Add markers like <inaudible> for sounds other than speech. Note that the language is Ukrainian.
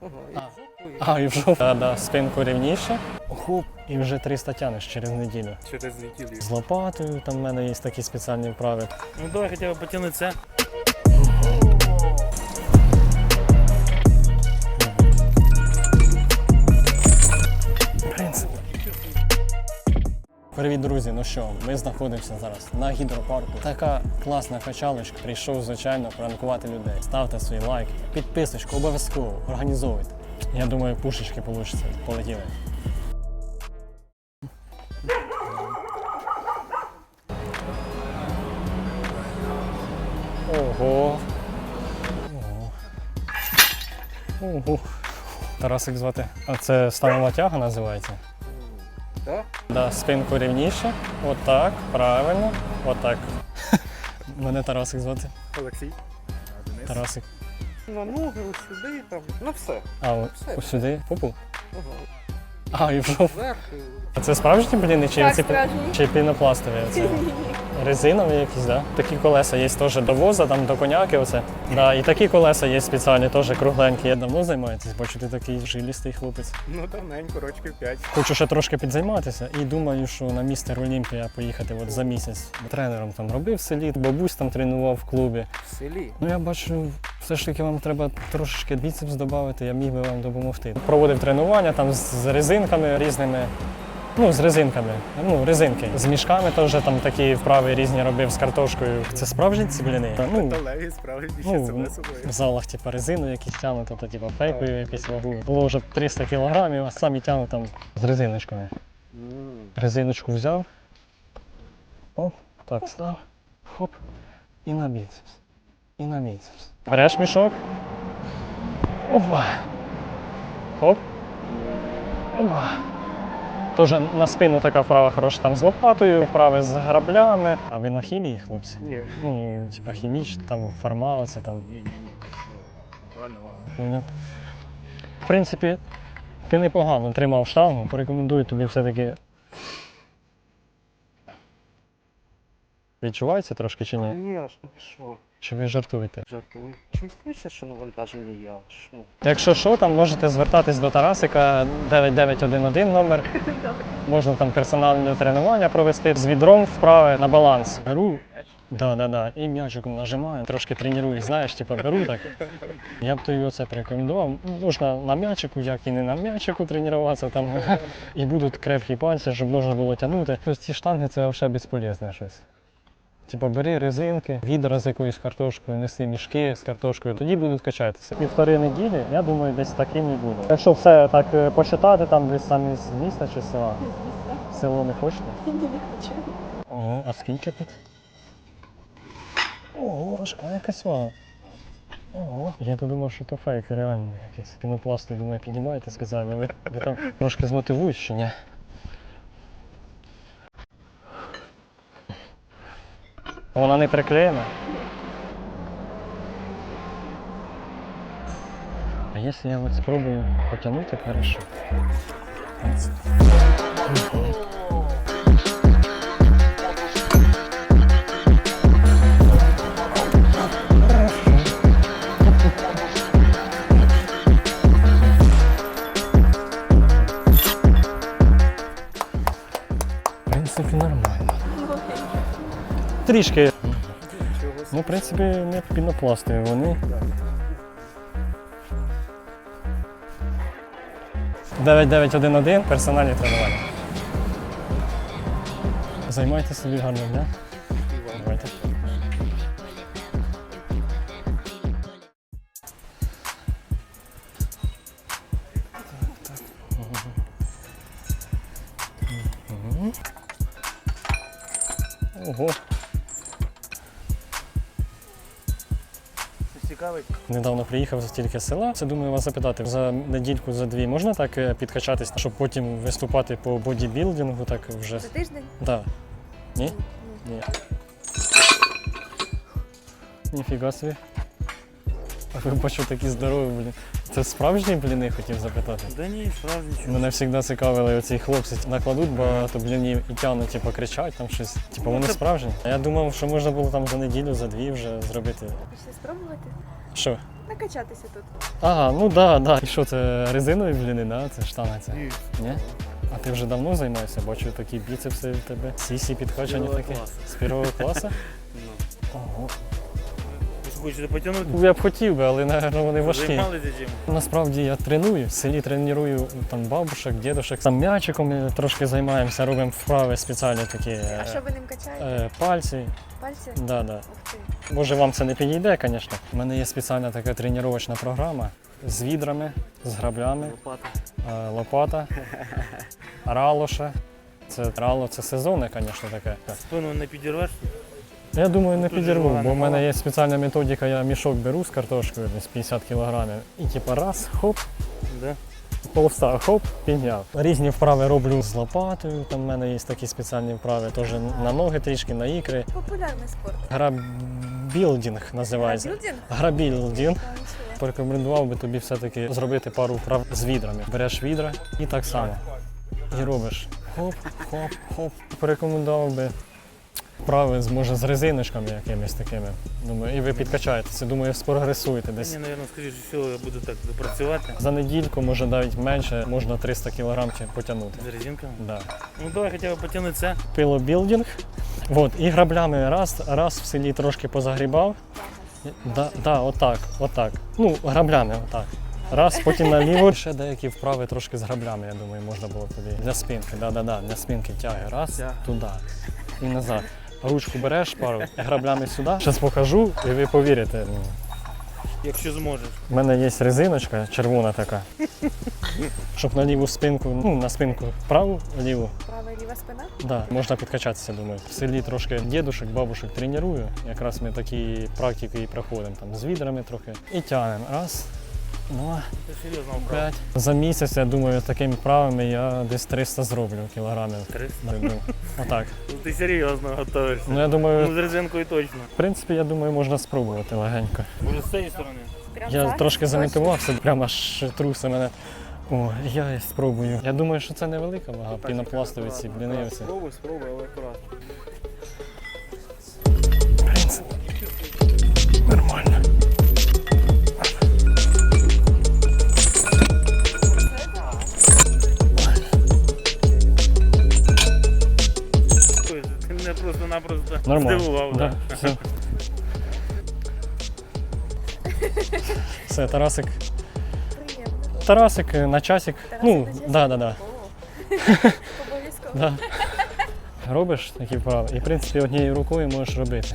А. в жопу, і в жовту. Да, да, спинку рівніше. Хуп, і вже 300 тянеш через неділю. через неділю. З лопатою, там в мене є такі спеціальні вправи. Ну давай хоча б потяни це. Привіт, друзі! Ну що, ми знаходимося зараз на гідропарку. Така класна качалочка. Прийшов, звичайно, пранкувати людей. Ставте свої лайки, підписочку, обов'язково організовуйте. Я думаю, пушечки вийде. Полетіли. Ого. Ого. Ого. Тарасик звати. А це станова тяга називається? Так? Да, спинку рівніше. Отак, правильно. Отак. <laughs> Мене Тарасик звати. Олексій. Тарасик. На ноги, ось сюди, там, на все. А, На Все. ось сюди. Попу. Ага. А, і. Вверх. А це справжні бліни чи, Так, ці- справжні. чи пінопластові? Це <laughs> резинові якісь, да? Такі колеса є теж до воза, там до коняки. Оце. Да, і такі колеса є спеціальні, теж кругленькі. Я давно займаєтесь, бачу, ти такий жилістий хлопець. Ну, давненько, рочків 5. Хочу ще трошки підзайматися і думаю, що на містер Олімпія поїхати от за місяць. Тренером там робив в селі, бабусь там тренував в клубі. В селі. Ну я бачу, все ж таки вам треба трошечки біцепс додати, я міг би вам допомогти. Проводив тренування там з резинками різними. Ну, з резинками, ну, резинки. З мішками теж там такі вправи різні робив з картошкою. Це справжні ці бліни? Ну, Металеві, ну, собою. в залах типу, резину якісь тягнуть, тобто типу, фейкові якісь вагу. Було вже 300 кілограмів, а самі тягнуть там з резиночками. Резиночку взяв. Оп, так став. Хоп. І на біцепс. І на біцепс. Береш мішок. Опа. Хоп. Опа. Тоже на спину така вправа хороша там з лопатою, вправи з граблями. А ви на хімії, хлопці? Ні. Ну, типа хімічна, там фарма, це там. Хуйня. В принципі, ти непогано тримав штангу, порекомендую тобі все-таки. Відчувається трошки чи ні? Ні, аж не пішов. Чи ви жартуєте? Жартую. Чуєте, що навантаження я? аж, Ну, Якщо що, там можете звертатись до Тарасика 9911 номер. Можна там персональне тренування провести з відром вправи на баланс. Беру. Да, да, да. І м'ячиком нажимаю, трошки тренуюсь, знаєш, типу беру так. Я б тобі оце порекомендував. Можна на м'ячику, як і не на м'ячику тренуватися там. І будуть крепкі пальці, щоб можна було тягнути. Тобто ці штанги це взагалі безполезне щось. Типу бери резинки, відра з якоюсь картошкою, неси мішки з картошкою, тоді будуть качатися. Півтори неділі, я думаю, десь таким і буде. Якщо все так е, посчитати, там десь самі з міста чи села. Село не хочете? <laughs> Не хочу. Ого, а скільки тут? Ого, важка якась вага. Ого. Я то думав, що то фейк реально якийсь. Пінопласту, думаю, піднімаєте, сказали, ви, ви там трошки змотивують, чи ні? Вона не приклеєна? А якщо я от спробую потягнути хорошо? Трішки. Ну, в принципі, не пінопластові вони. 9911 персональні тренування. Займайте собі гарного дня. Давайте. Ого. Цікавить. Недавно приїхав тільки з села. Це думаю вас запитати. За недільку, за дві можна так е, підкачатись, щоб потім виступати по бодібілдингу, так вже. За тиждень? Да. Ні? Ні. Ніфіга собі. А ви бачу такі здорові, блін. Це справжні бліни хотів запитати. Да ні, справді нічого. Мене завжди цікавили оці хлопці. Накладуть багато блінів і тягнуть, типу, кричать там щось. Типу, вони справжні. А я думав, що можна було там за неділю, за дві вже зробити. Хочете спробувати? Що? накачатися тут. Ага, ну да, да. І що це резинові бліни, да? Це штанга ця? Ні. Ні? А ти вже давно займаєшся? Бачу такі біцепси в тебе. Сісі підкачані такі. З першого класу? Ну. Ого. Хочете потянуть? Я б хотів би, але, напевно, вони важкі. Займалися чим? Насправді я треную, в селі треную там бабушек, дідушек. Там м'ячиком трошки займаємося, робимо вправи спеціальні такі. А е, що ви ним качаєте? е, Пальці. Пальці? Да, да. Ух ти. Може вам це не підійде, звісно. У мене є спеціальна така тренувальна програма з відрами, з граблями, Лопата. е, лопата, <laughs> ралоша. Це рало, це сезонне, звісно, таке. Спину не підірвеш? Я думаю, не підірву, бо в мене є спеціальна методика, я мішок беру з картошкою, десь 50 кілограмів. І типу раз, хоп, Да? Полвстав, хоп, підняв. Різні вправи роблю з лопатою. Там в мене є такі спеціальні вправи, теж на ноги трішки, на ікри. Популярний спорт. Грабілдінг називається. Білдінг? Грабілдінг. Порекомендував би тобі все-таки зробити пару вправ з відрами. Береш відра і так само. І робиш хоп, хоп, хоп. Порекомендував би з може з резиночками якимись такими. Думаю, і ви підкачаєтеся. Думаю, спрогресуєте десь. Мені, мабуть, скоріше всього, я буду так працювати За недільку, може навіть менше, можна 300 кг потягнути. з резинками. Да. Ну давай хоча б потягнути це. пилобілдинг. Вот, і граблями раз, раз в селі трошки позагрібав. Да, да, отак, отак. Ну, граблями, отак. Раз, потім наліво. <laughs> Ще деякі вправи трошки з граблями, я думаю, можна було тобі. Для спинки, да, да, да, для спинки тяги. Раз, туди і назад. Ручку береш пару, граблями сюди. Зараз покажу, і ви повірите. Якщо зможеш. У мене є резиночка червона така. Щоб на ліву спинку, ну, на спинку праву, ліву, Права і ліва спина? Да, можна підкачатися, думаю. В селі трошки дідушек, бабушек треную. Якраз ми такі практики і проходимо там з відрами трохи. І тягнемо. Раз, Це п'ять. За місяць, я думаю, такими правами я десь 300 зроблю кілограмів. 300. Ну, Отак. Ну ти серйозно готуєшся. Ну я Ну з резинкою точно. в принципі, я думаю, можна спробувати легенько. Може з цієї сторони. Прям Я так? трошки замотивувався, прямо аж труси мене. О, я спробую. Я думаю, що це невелика вага, пінопластові ці блінивці. Спробуй, спробуй, але акуратно. Нормально. здивував. Да, Да. все. Все, Тарасик. Приємно. Тарасик е, на часик. Тарасик ну, на часик? да, да, да. <laughs> Обов'язково. да. Робиш такі вправи. І в принципі однією рукою можеш робити.